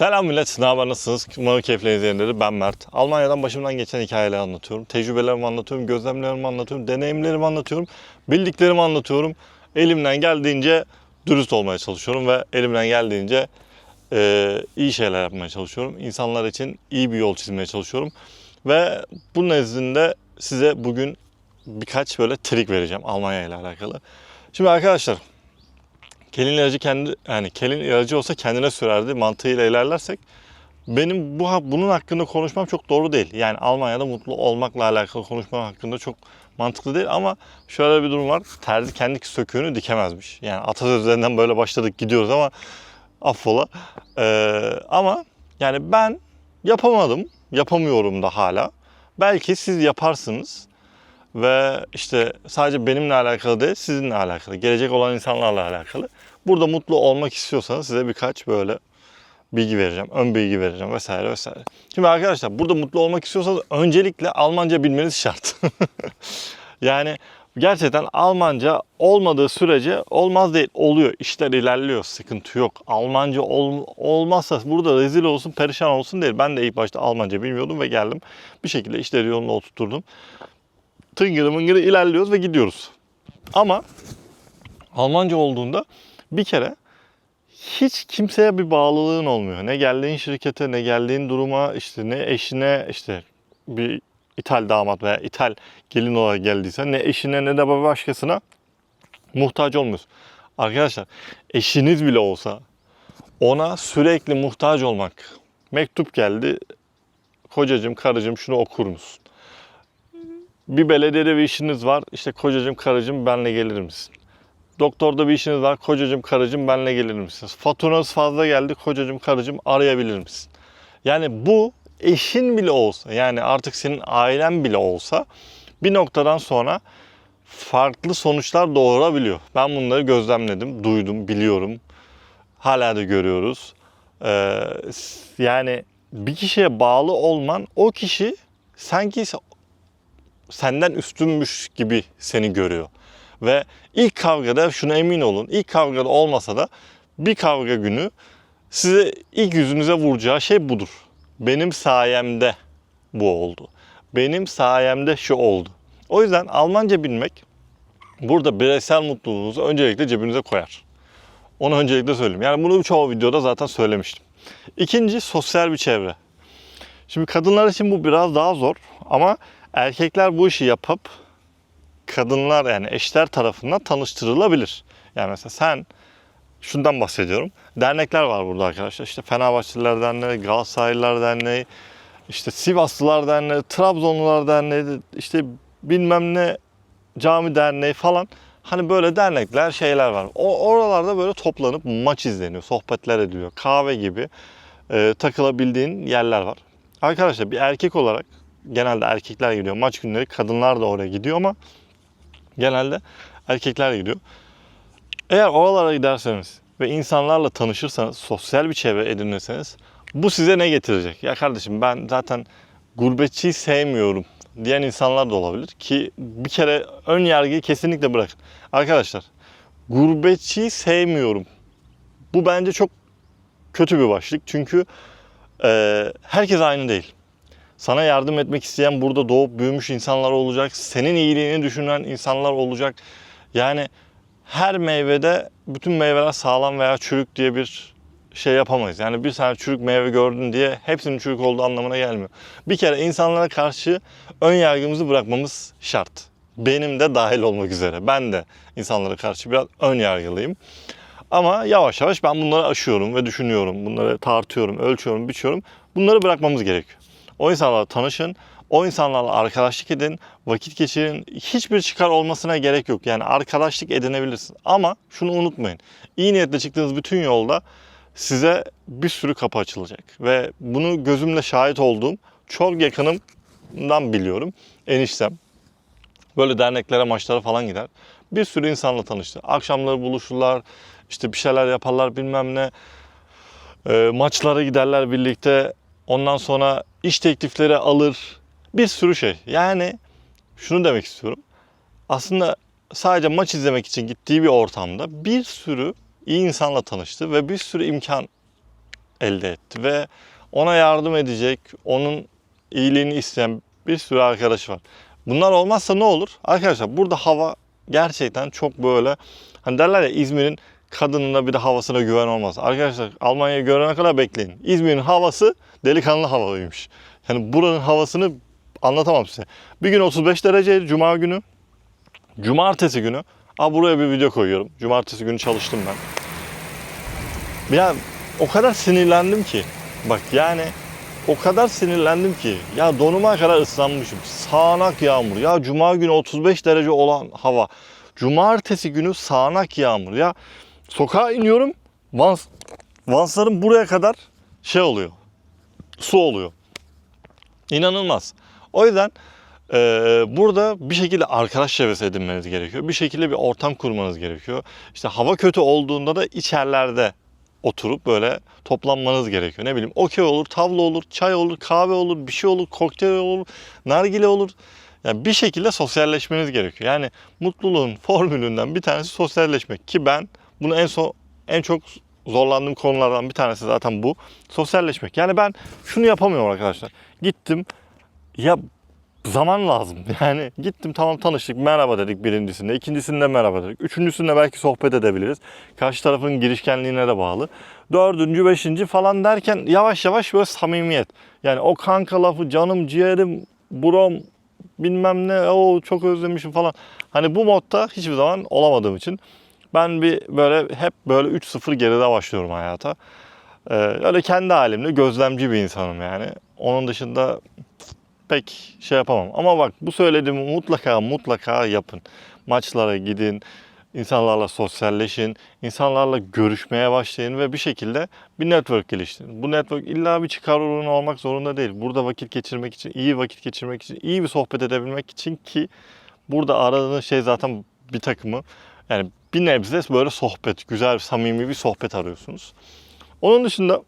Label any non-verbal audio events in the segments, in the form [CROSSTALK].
Selam millet, ne haber nasılsınız? Umarım keyifleriniz yerindedir. Ben Mert. Almanya'dan başımdan geçen hikayeleri anlatıyorum. Tecrübelerimi anlatıyorum, gözlemlerimi anlatıyorum, deneyimlerimi anlatıyorum, bildiklerimi anlatıyorum. Elimden geldiğince dürüst olmaya çalışıyorum ve elimden geldiğince e, iyi şeyler yapmaya çalışıyorum. İnsanlar için iyi bir yol çizmeye çalışıyorum. Ve bu nezdinde size bugün birkaç böyle trik vereceğim Almanya ile alakalı. Şimdi arkadaşlar kelin ilacı kendi yani kelin ilacı olsa kendine sürerdi mantığıyla ilerlersek benim bu bunun hakkında konuşmam çok doğru değil. Yani Almanya'da mutlu olmakla alakalı konuşmam hakkında çok mantıklı değil ama şöyle bir durum var. Terzi kendi söküğünü dikemezmiş. Yani atasözlerinden böyle başladık gidiyoruz ama affola. Ee, ama yani ben yapamadım. Yapamıyorum da hala. Belki siz yaparsınız ve işte sadece benimle alakalı değil, sizinle alakalı, gelecek olan insanlarla alakalı. Burada mutlu olmak istiyorsanız size birkaç böyle bilgi vereceğim, ön bilgi vereceğim vesaire vesaire. Şimdi arkadaşlar burada mutlu olmak istiyorsanız öncelikle Almanca bilmeniz şart. [LAUGHS] yani gerçekten Almanca olmadığı sürece olmaz değil, oluyor. İşler ilerliyor, sıkıntı yok. Almanca ol, olmazsa burada rezil olsun, perişan olsun değil. Ben de ilk başta Almanca bilmiyordum ve geldim. Bir şekilde işleri yoluna oturtturdum tıngırı mıngırı ilerliyoruz ve gidiyoruz. Ama Almanca olduğunda bir kere hiç kimseye bir bağlılığın olmuyor. Ne geldiğin şirkete, ne geldiğin duruma, işte ne eşine, işte bir İthal damat veya İthal gelin olarak geldiyse ne eşine ne de başkasına muhtaç olmuyorsun. Arkadaşlar eşiniz bile olsa ona sürekli muhtaç olmak. Mektup geldi. Kocacığım, karıcığım şunu okur musun? Bir belediyede bir işiniz var. İşte kocacığım karıcığım benle gelir misin? Doktorda bir işiniz var. Kocacığım karıcığım benle gelir misiniz? Faturanız fazla geldi. Kocacığım karıcığım arayabilir misin? Yani bu eşin bile olsa yani artık senin ailen bile olsa bir noktadan sonra farklı sonuçlar doğurabiliyor. Ben bunları gözlemledim, duydum, biliyorum. Hala da görüyoruz. Ee, yani bir kişiye bağlı olman o kişi sanki senden üstünmüş gibi seni görüyor. Ve ilk kavgada şuna emin olun. ilk kavgada olmasa da bir kavga günü size ilk yüzünüze vuracağı şey budur. Benim sayemde bu oldu. Benim sayemde şu oldu. O yüzden Almanca bilmek burada bireysel mutluluğunuzu öncelikle cebinize koyar. Onu öncelikle söyleyeyim. Yani bunu çoğu videoda zaten söylemiştim. İkinci sosyal bir çevre. Şimdi kadınlar için bu biraz daha zor ama Erkekler bu işi yapıp kadınlar yani eşler tarafından tanıştırılabilir. Yani mesela sen şundan bahsediyorum. Dernekler var burada arkadaşlar. İşte Fenerbahçeliler Derneği, Galatasaraylılar Derneği, işte Sivaslılar Derneği, Trabzonlular Derneği, işte bilmem ne cami derneği falan. Hani böyle dernekler şeyler var. O oralarda böyle toplanıp maç izleniyor, sohbetler ediliyor. Kahve gibi e, takılabildiğin yerler var. Arkadaşlar bir erkek olarak genelde erkekler gidiyor. Maç günleri kadınlar da oraya gidiyor ama genelde erkekler gidiyor. Eğer oralara giderseniz ve insanlarla tanışırsanız, sosyal bir çevre edinirseniz bu size ne getirecek? Ya kardeşim ben zaten gurbetçiyi sevmiyorum diyen insanlar da olabilir ki bir kere ön yargıyı kesinlikle bırakın. Arkadaşlar gurbetçiyi sevmiyorum. Bu bence çok kötü bir başlık çünkü e, herkes aynı değil. Sana yardım etmek isteyen burada doğup büyümüş insanlar olacak. Senin iyiliğini düşünen insanlar olacak. Yani her meyvede bütün meyveler sağlam veya çürük diye bir şey yapamayız. Yani bir tane çürük meyve gördün diye hepsinin çürük olduğu anlamına gelmiyor. Bir kere insanlara karşı ön yargımızı bırakmamız şart. Benim de dahil olmak üzere. Ben de insanlara karşı biraz ön yargılıyım. Ama yavaş yavaş ben bunları aşıyorum ve düşünüyorum. Bunları tartıyorum, ölçüyorum, biçiyorum. Bunları bırakmamız gerekiyor. O insanlarla tanışın. O insanlarla arkadaşlık edin, vakit geçirin. Hiçbir çıkar olmasına gerek yok. Yani arkadaşlık edinebilirsin. Ama şunu unutmayın. İyi niyetle çıktığınız bütün yolda size bir sürü kapı açılacak. Ve bunu gözümle şahit olduğum çok yakınımdan biliyorum. Eniştem. Böyle derneklere, maçlara falan gider. Bir sürü insanla tanıştı. Akşamları buluşurlar, işte bir şeyler yaparlar bilmem ne. E, maçlara giderler birlikte. Ondan sonra iş teklifleri alır. Bir sürü şey. Yani şunu demek istiyorum. Aslında sadece maç izlemek için gittiği bir ortamda bir sürü iyi insanla tanıştı ve bir sürü imkan elde etti ve ona yardım edecek, onun iyiliğini isteyen bir sürü arkadaş var. Bunlar olmazsa ne olur? Arkadaşlar burada hava gerçekten çok böyle hani derler ya İzmir'in kadınına bir de havasına güven olmaz. Arkadaşlar Almanya'yı görene kadar bekleyin. İzmir'in havası delikanlı havalıymış. Yani buranın havasını anlatamam size. Bir gün 35 dereceydi Cuma günü. Cumartesi günü. Aa buraya bir video koyuyorum. Cumartesi günü çalıştım ben. Ya o kadar sinirlendim ki. Bak yani o kadar sinirlendim ki. Ya donuma kadar ıslanmışım. Sağanak yağmur. Ya cuma günü 35 derece olan hava. Cumartesi günü sağanak yağmur. Ya sokağa iniyorum. Vans, vansların buraya kadar şey oluyor. Su oluyor. İnanılmaz. O yüzden e, burada bir şekilde arkadaş çevresi edinmeniz gerekiyor. Bir şekilde bir ortam kurmanız gerekiyor. İşte hava kötü olduğunda da içerlerde oturup böyle toplanmanız gerekiyor. Ne bileyim okey olur, tavla olur, çay olur, kahve olur, bir şey olur, kokteyl olur, nargile olur. Yani bir şekilde sosyalleşmeniz gerekiyor. Yani mutluluğun formülünden bir tanesi sosyalleşmek ki ben bunu en son en çok zorlandığım konulardan bir tanesi zaten bu. Sosyalleşmek. Yani ben şunu yapamıyorum arkadaşlar. Gittim ya zaman lazım. [LAUGHS] Yani gittim tamam tanıştık merhaba dedik birincisinde. ikincisinde merhaba dedik. Üçüncüsünde belki sohbet edebiliriz. Karşı tarafın girişkenliğine de bağlı. Dördüncü, beşinci falan derken yavaş yavaş böyle samimiyet. Yani o kanka lafı canım ciğerim brom bilmem ne o çok özlemişim falan. Hani bu modda hiçbir zaman olamadığım için ben bir böyle hep böyle 3-0 geride başlıyorum hayata. Ee, öyle kendi halimle gözlemci bir insanım yani. Onun dışında pek şey yapamam. Ama bak bu söylediğimi mutlaka mutlaka yapın. Maçlara gidin, insanlarla sosyalleşin, insanlarla görüşmeye başlayın ve bir şekilde bir network geliştirin. Bu network illa bir çıkar ürünü olmak zorunda değil. Burada vakit geçirmek için, iyi vakit geçirmek için, iyi bir sohbet edebilmek için ki burada aradığınız şey zaten bir takımı. Yani bir nebze böyle sohbet, güzel, samimi bir sohbet arıyorsunuz. Onun dışında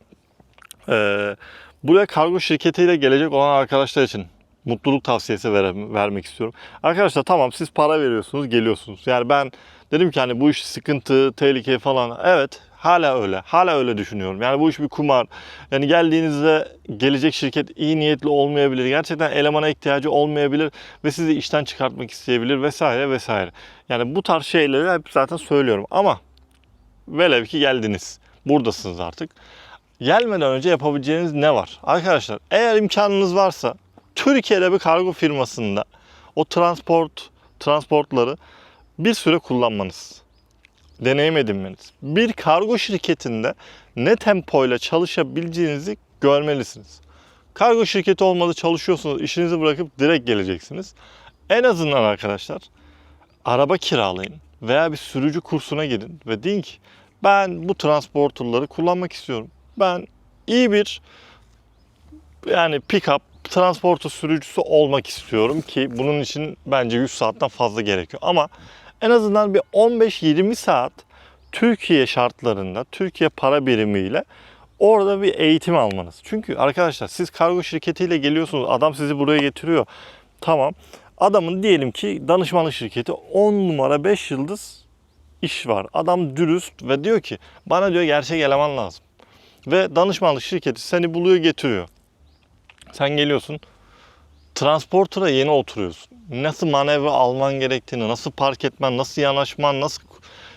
eee Buraya kargo şirketiyle gelecek olan arkadaşlar için mutluluk tavsiyesi vere- vermek istiyorum. Arkadaşlar tamam siz para veriyorsunuz, geliyorsunuz. Yani ben dedim ki hani bu iş sıkıntı, tehlike falan. Evet, hala öyle. Hala öyle düşünüyorum. Yani bu iş bir kumar. Yani geldiğinizde gelecek şirket iyi niyetli olmayabilir. Gerçekten elemana ihtiyacı olmayabilir ve sizi işten çıkartmak isteyebilir vesaire vesaire. Yani bu tarz şeyleri hep zaten söylüyorum ama velev ki geldiniz. Buradasınız artık gelmeden önce yapabileceğiniz ne var? Arkadaşlar eğer imkanınız varsa Türkiye'de bir kargo firmasında o transport transportları bir süre kullanmanız, deneyim edinmeniz. Bir kargo şirketinde ne tempoyla çalışabileceğinizi görmelisiniz. Kargo şirketi olmadı çalışıyorsunuz, işinizi bırakıp direkt geleceksiniz. En azından arkadaşlar araba kiralayın veya bir sürücü kursuna gidin ve deyin ki ben bu transporterları kullanmak istiyorum ben iyi bir yani pick-up transporter sürücüsü olmak istiyorum ki bunun için bence 100 saatten fazla gerekiyor. Ama en azından bir 15-20 saat Türkiye şartlarında, Türkiye para birimiyle orada bir eğitim almanız. Çünkü arkadaşlar siz kargo şirketiyle geliyorsunuz. Adam sizi buraya getiriyor. Tamam. Adamın diyelim ki danışmanlık şirketi 10 numara 5 yıldız iş var. Adam dürüst ve diyor ki bana diyor gerçek eleman lazım. Ve danışmanlık şirketi seni buluyor getiriyor. Sen geliyorsun. Transporter'a yeni oturuyorsun. Nasıl manevra alman gerektiğini, nasıl park etmen, nasıl yanaşman, nasıl...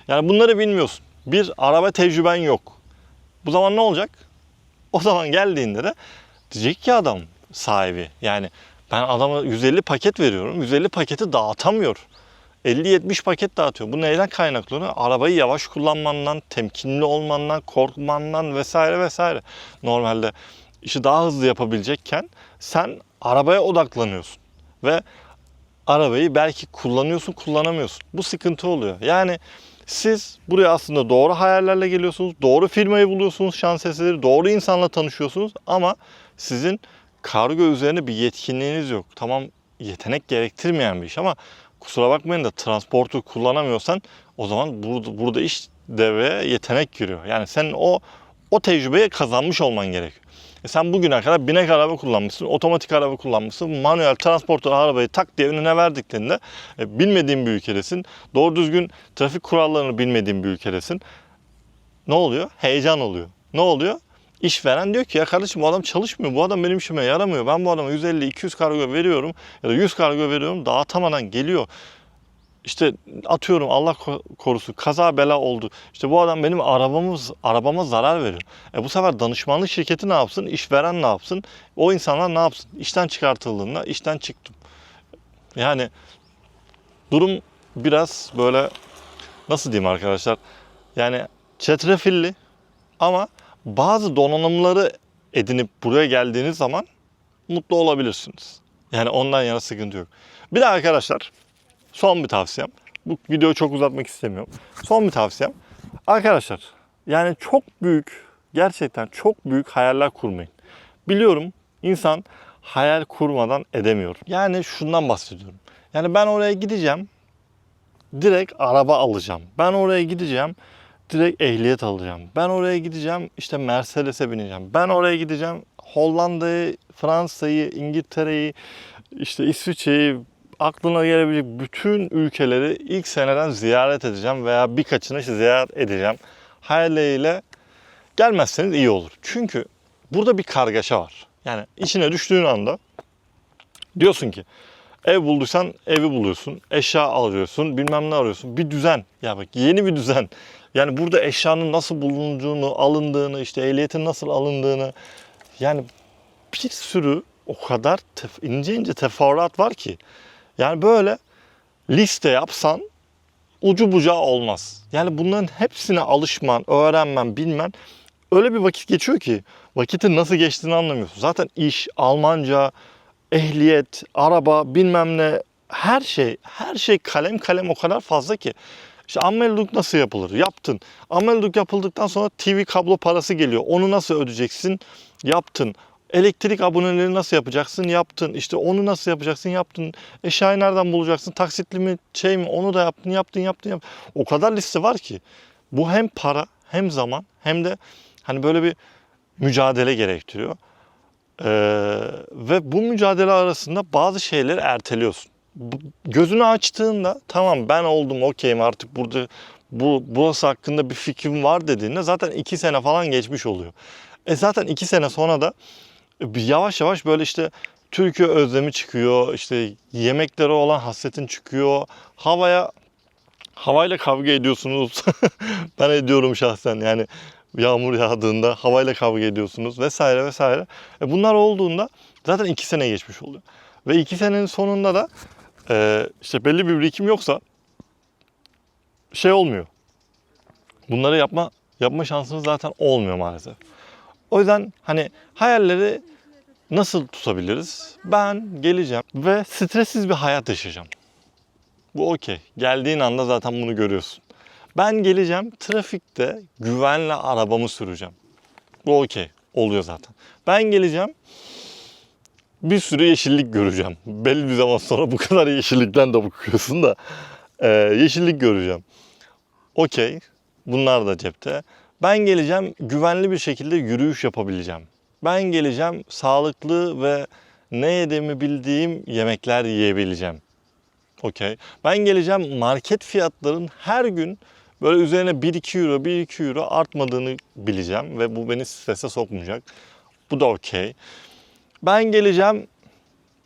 Yani bunları bilmiyorsun. Bir araba tecrüben yok. Bu zaman ne olacak? O zaman geldiğinde de diyecek ki adam sahibi. Yani ben adama 150 paket veriyorum. 150 paketi dağıtamıyor. 50-70 paket dağıtıyor. Bu neyden kaynaklanıyor? Arabayı yavaş kullanmandan, temkinli olmandan, korkmandan vesaire vesaire. Normalde işi daha hızlı yapabilecekken sen arabaya odaklanıyorsun. Ve arabayı belki kullanıyorsun, kullanamıyorsun. Bu sıkıntı oluyor. Yani siz buraya aslında doğru hayallerle geliyorsunuz. Doğru firmayı buluyorsunuz, şans eseri. Doğru insanla tanışıyorsunuz. Ama sizin kargo üzerine bir yetkinliğiniz yok. Tamam yetenek gerektirmeyen bir iş ama kusura bakmayın da transportu kullanamıyorsan o zaman burada, burada iş devreye yetenek giriyor. Yani sen o o tecrübeyi kazanmış olman gerekiyor. E sen bugüne kadar binek araba kullanmışsın, otomatik araba kullanmışsın, manuel transporter arabayı tak diye önüne verdiklerinde e, bilmediğin bir ülkedesin. Doğru düzgün trafik kurallarını bilmediğin bir ülkedesin. Ne oluyor? Heyecan oluyor. Ne oluyor? İşveren diyor ki ya kardeşim bu adam çalışmıyor. Bu adam benim işime yaramıyor. Ben bu adama 150-200 kargo veriyorum ya da 100 kargo veriyorum. Dağıtamadan geliyor. İşte atıyorum Allah ko- korusun kaza bela oldu. İşte bu adam benim arabamız arabama zarar veriyor. E bu sefer danışmanlık şirketi ne yapsın? İşveren ne yapsın? O insanlar ne yapsın? İşten çıkartıldığında işten çıktım. Yani durum biraz böyle nasıl diyeyim arkadaşlar? Yani çetrefilli ama bazı donanımları edinip buraya geldiğiniz zaman mutlu olabilirsiniz. Yani ondan yana sıkıntı yok. Bir de arkadaşlar son bir tavsiyem. Bu videoyu çok uzatmak istemiyorum. Son bir tavsiyem. Arkadaşlar yani çok büyük gerçekten çok büyük hayaller kurmayın. Biliyorum insan hayal kurmadan edemiyor. Yani şundan bahsediyorum. Yani ben oraya gideceğim. Direkt araba alacağım. Ben oraya gideceğim. Direkt ehliyet alacağım. Ben oraya gideceğim. işte Mercedes'e bineceğim. Ben oraya gideceğim. Hollanda'yı, Fransa'yı, İngiltere'yi, işte İsviçre'yi, aklına gelebilecek bütün ülkeleri ilk seneden ziyaret edeceğim veya birkaçını işte ziyaret edeceğim. Hayalleriyle gelmezseniz iyi olur. Çünkü burada bir kargaşa var. Yani içine düştüğün anda diyorsun ki ev bulduysan evi buluyorsun, eşya alıyorsun, bilmem ne arıyorsun. Bir düzen. Ya bak yeni bir düzen. Yani burada eşyanın nasıl bulunduğunu, alındığını, işte ehliyetin nasıl alındığını yani bir sürü o kadar tef- ince ince teferruat var ki. Yani böyle liste yapsan ucu bucağı olmaz. Yani bunların hepsine alışman, öğrenmen, bilmen öyle bir vakit geçiyor ki vakitin nasıl geçtiğini anlamıyorsun. Zaten iş, Almanca, ehliyet, araba, bilmem ne her şey, her şey kalem kalem o kadar fazla ki. İşte ammeluduk nasıl yapılır? Yaptın. Ammeluduk yapıldıktan sonra TV kablo parası geliyor. Onu nasıl ödeyeceksin? Yaptın. Elektrik aboneleri nasıl yapacaksın? Yaptın. İşte onu nasıl yapacaksın? Yaptın. Eşyayı nereden bulacaksın? Taksitli mi? Şey mi? Onu da yaptın, yaptın, yaptın, yaptın. O kadar liste var ki. Bu hem para, hem zaman, hem de hani böyle bir mücadele gerektiriyor. Ee, ve bu mücadele arasında bazı şeyleri erteliyorsun. Gözünü açtığında tamam ben oldum okeyim artık burada bu burası hakkında bir fikrim var dediğinde zaten iki sene falan geçmiş oluyor. E zaten iki sene sonra da yavaş yavaş böyle işte Türkiye özlemi çıkıyor. işte yemeklere olan hasretin çıkıyor. Havaya havayla kavga ediyorsunuz. [LAUGHS] ben ediyorum şahsen yani yağmur yağdığında havayla kavga ediyorsunuz vesaire vesaire. E bunlar olduğunda zaten iki sene geçmiş oluyor. Ve iki senenin sonunda da e, işte belli bir birikim yoksa şey olmuyor. Bunları yapma yapma şansınız zaten olmuyor maalesef. O yüzden hani hayalleri nasıl tutabiliriz? Ben geleceğim ve stressiz bir hayat yaşayacağım. Bu okey. Geldiğin anda zaten bunu görüyorsun. Ben geleceğim trafikte güvenle arabamı süreceğim. Bu okey. Oluyor zaten. Ben geleceğim bir sürü yeşillik göreceğim. Belli bir zaman sonra bu kadar yeşillikten de bıkıyorsun da e, yeşillik göreceğim. Okey. Bunlar da cepte. Ben geleceğim güvenli bir şekilde yürüyüş yapabileceğim. Ben geleceğim sağlıklı ve ne yediğimi bildiğim yemekler yiyebileceğim. Okey. Ben geleceğim market fiyatların her gün böyle üzerine 1-2 euro, 1-2 euro artmadığını bileceğim ve bu beni strese sokmayacak. Bu da okey. Ben geleceğim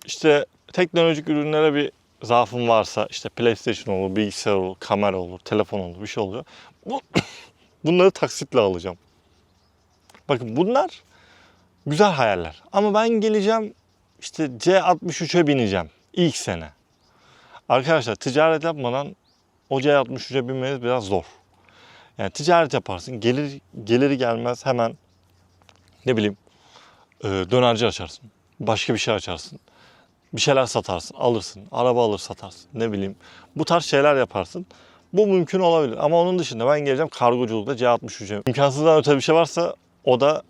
işte teknolojik ürünlere bir zaafım varsa işte PlayStation olur, bilgisayar olur, kamera olur, telefon olur, bir şey oluyor. Bu, bunları taksitle alacağım. Bakın bunlar güzel hayaller. Ama ben geleceğim işte C63'e bineceğim ilk sene. Arkadaşlar ticaret yapmadan o C63'e binmeniz biraz zor. Yani ticaret yaparsın, gelir geliri gelmez hemen ne bileyim e, dönerci açarsın. Başka bir şey açarsın. Bir şeyler satarsın, alırsın. Araba alır satarsın. Ne bileyim. Bu tarz şeyler yaparsın. Bu mümkün olabilir. Ama onun dışında ben geleceğim kargoculukta C63'e. İmkansızdan öte bir şey varsa o da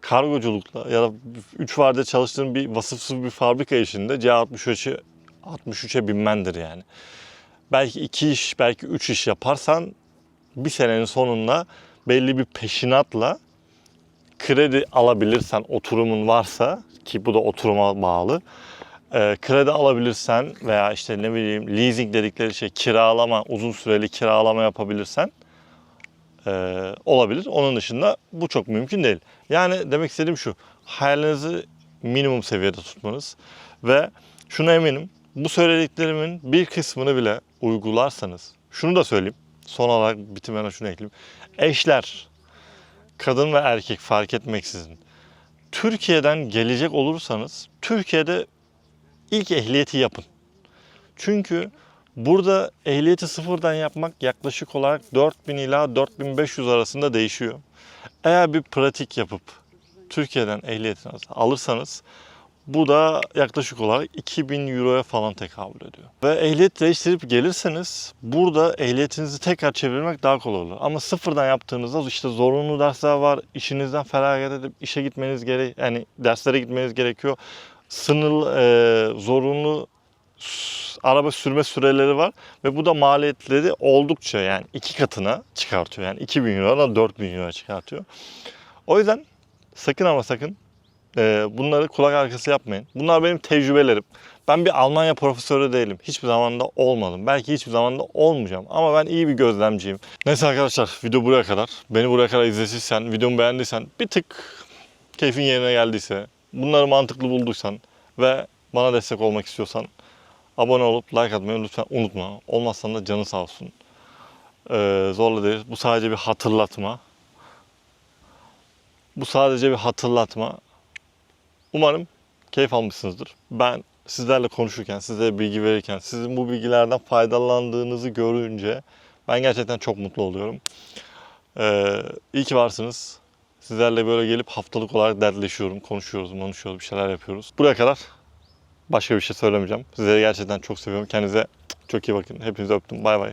kargoculukla ya da 3 vardiya çalıştığın bir vasıfsız bir fabrika işinde C63'e 63'e binmendir yani. Belki 2 iş, belki 3 iş yaparsan bir senenin sonunda belli bir peşinatla kredi alabilirsen oturumun varsa ki bu da oturuma bağlı. E, kredi alabilirsen veya işte ne bileyim leasing dedikleri şey kiralama, uzun süreli kiralama yapabilirsen e, olabilir. Onun dışında bu çok mümkün değil. Yani demek istediğim şu. Hayalinizi minimum seviyede tutmanız ve şuna eminim bu söylediklerimin bir kısmını bile uygularsanız şunu da söyleyeyim. Son olarak bitimine şunu ekleyeyim. Eşler, kadın ve erkek fark etmeksizin Türkiye'den gelecek olursanız Türkiye'de ilk ehliyeti yapın. Çünkü burada ehliyeti sıfırdan yapmak yaklaşık olarak 4000 ila 4500 arasında değişiyor. Eğer bir pratik yapıp Türkiye'den ehliyetini alırsanız bu da yaklaşık olarak 2000 euroya falan tekabül ediyor. Ve ehliyet değiştirip gelirseniz burada ehliyetinizi tekrar çevirmek daha kolay olur. Ama sıfırdan yaptığınızda işte zorunlu dersler var. İşinizden feragat edip işe gitmeniz gerek yani derslere gitmeniz gerekiyor. Sınırlı e, zorunlu araba sürme süreleri var ve bu da maliyetleri oldukça yani iki katına çıkartıyor. Yani 2000 eurodan 4000 euro çıkartıyor. O yüzden sakın ama sakın ee, bunları kulak arkası yapmayın. Bunlar benim tecrübelerim. Ben bir Almanya profesörü değilim. Hiçbir zaman da olmadım. Belki hiçbir zaman da olmayacağım. Ama ben iyi bir gözlemciyim. Neyse arkadaşlar video buraya kadar. Beni buraya kadar izlediysen, videomu beğendiysen, bir tık keyfin yerine geldiyse, bunları mantıklı bulduysan ve bana destek olmak istiyorsan abone olup like atmayı lütfen unutma. Olmazsan da canı sağ olsun. Ee, zorla değil. Bu sadece bir hatırlatma. Bu sadece bir hatırlatma. Umarım keyif almışsınızdır. Ben sizlerle konuşurken, sizlere bilgi verirken, sizin bu bilgilerden faydalandığınızı görünce ben gerçekten çok mutlu oluyorum. Ee, iyi ki varsınız. Sizlerle böyle gelip haftalık olarak dertleşiyorum, konuşuyoruz, konuşuyoruz, bir şeyler yapıyoruz. Buraya kadar başka bir şey söylemeyeceğim. Sizleri gerçekten çok seviyorum. Kendinize çok iyi bakın. Hepinizi öptüm. Bay bay.